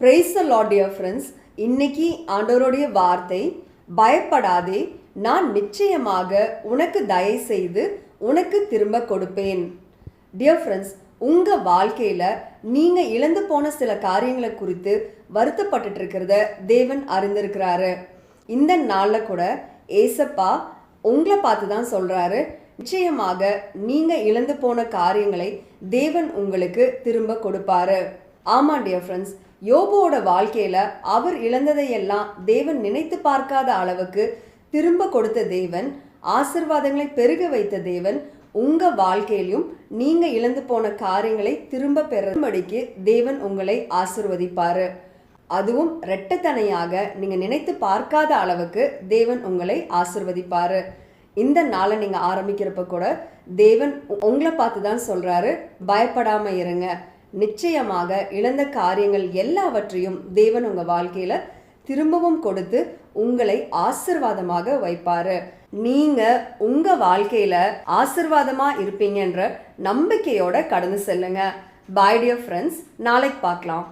Price Lord dear friends இன்னைக்கு ஆண்டவருடைய வார்த்தை பயப்படாதே நான் நிச்சயமாக உனக்கு தயவு செய்து உனக்கு திரும்ப கொடுப்பேன். டியர் ஃப்ரெண்ட்ஸ் உங்கள் வாழ்க்கையில் நீங்கள் இழந்து போன சில காரியங்களை குறித்து வருத்தப்பட்டுட்டு இருக்கிறத தேவன் அறிந்திருக்கிறாரு. இந்த நாளில் கூட ஏசப்பா உங்களை பார்த்து தான் சொல்கிறாரு நிச்சயமாக நீங்கள் இழந்து போன காரியங்களை தேவன் உங்களுக்கு திரும்ப கொடுப்பாரு. ஆமாம் டியர் ஃப்ரெண்ட்ஸ் யோபோட வாழ்க்கையில அவர் இழந்ததையெல்லாம் தேவன் நினைத்து பார்க்காத அளவுக்கு திரும்ப கொடுத்த தேவன் ஆசிர்வாதங்களை பெருக வைத்த தேவன் உங்க வாழ்க்கையிலும் நீங்க இழந்து போன காரியங்களை திரும்ப பெறும்படிக்கு தேவன் உங்களை ஆசிர்வதிப்பாரு. அதுவும் ரெட்டத்தனையாக நீங்க நினைத்து பார்க்காத அளவுக்கு தேவன் உங்களை ஆசிர்வதிப்பாரு. இந்த நாளை நீங்க ஆரம்பிக்கிறப்ப கூட தேவன் உங்களை பார்த்து தான் சொல்றாரு. பயப்படாம இருங்க. நிச்சயமாக இழந்த காரியங்கள் எல்லாவற்றையும் தேவன் உங்க வாழ்க்கையில திரும்பவும் கொடுத்து உங்களை ஆசிர்வாதமாக வைப்பாரு. நீங்க உங்க வாழ்க்கையில ஆசிர்வாதமா இருப்பீங்கன்ற நம்பிக்கையோட கடந்து செல்லுங்க. பாய் டியர் ஃப்ரெண்ட்ஸ் நாளைக்கு பார்க்கலாம்.